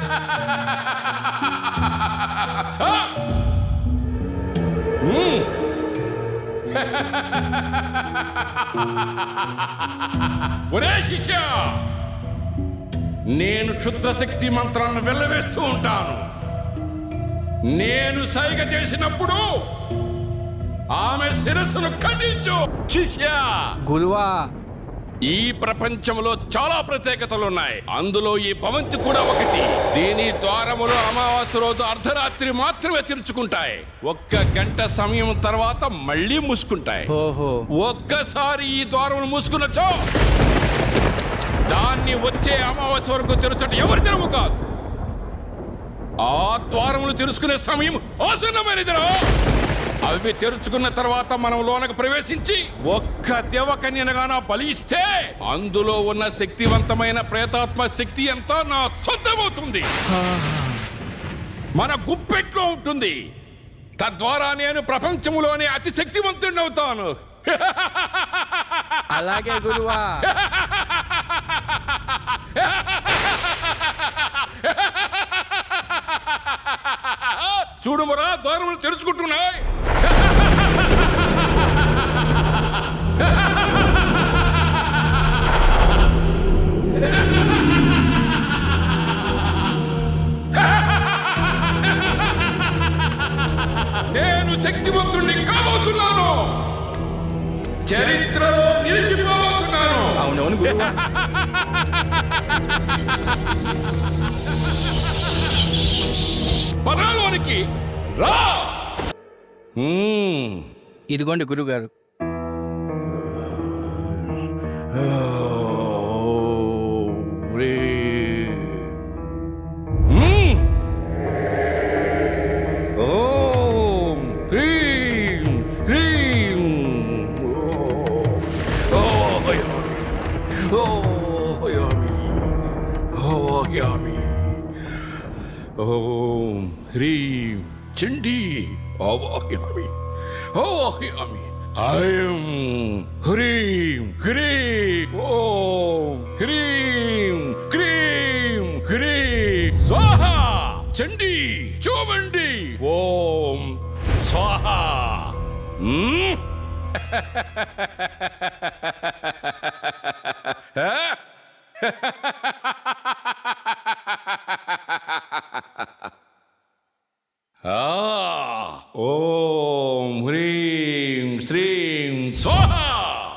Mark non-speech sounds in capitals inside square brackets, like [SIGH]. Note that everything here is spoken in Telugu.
[LAUGHS] ఒరే శిష్య నేను క్షుద్రశక్తి మంత్రాలను వెళ్ళవేస్తూ ఉంటాను. నేను సైగ చేసినప్పుడు ఆమె శిరస్సును ఖండించు. శిష్య! గురువా ఈ ప్రపంచంలో చాలా ప్రత్యేకతలు ఉన్నాయి అందులో ఈ భవంతి కూడా ఒకటి. దీని ద్వారములు అమావాస్య రోజు అర్ధరాత్రి మాత్రమే తెరుచుకుంటాయి. ఒక్క గంట సమయం తర్వాత మళ్ళీ మూసుకుంటాయి. ఓహో. ఒక్కసారి ఈ ద్వారములు మూసుకున్నచో దాన్ని వచ్చే అమావాస్య వరకు తెరచడం ఎవరి తెరము కాదు. ఆ ద్వారములు తెరుచుకునే సమయం ఆసన్నమైనదిరా. అవి తెరుచుకున్న తర్వాత మనం లోనకు ప్రవేశించి ఒక్క దేవకన్యనగాన బలిస్తే అందులో ఉన్న శక్తివంతమైన ప్రేతాత్మ శక్తి అంతా నా సొంతమవుతుంది. మన గుప్పెట్లో ఉంటుంది. తద్వారా నేను ప్రపంచంలోనే అతి శక్తివంతుడిని అవుతాను. అలాగే గురువా. చూడుమరా ద్వారములు తెరుచుకుంటున్నాయి. నేను శక్తివంతుణ్ణి కాబోతున్నాను. చరిత్రలో నిలిచిపోబోతున్నాను. అవునవును పదాలోనికి రా. ఇదిగోండి గురుగారు. 아갸미 옴 림, 진디 아와갸미 아와갸미 아임 흐림 그림 옴 그림 그림 그림 스와하 진디 조문디 옴 스와하 음? 에? 梭哈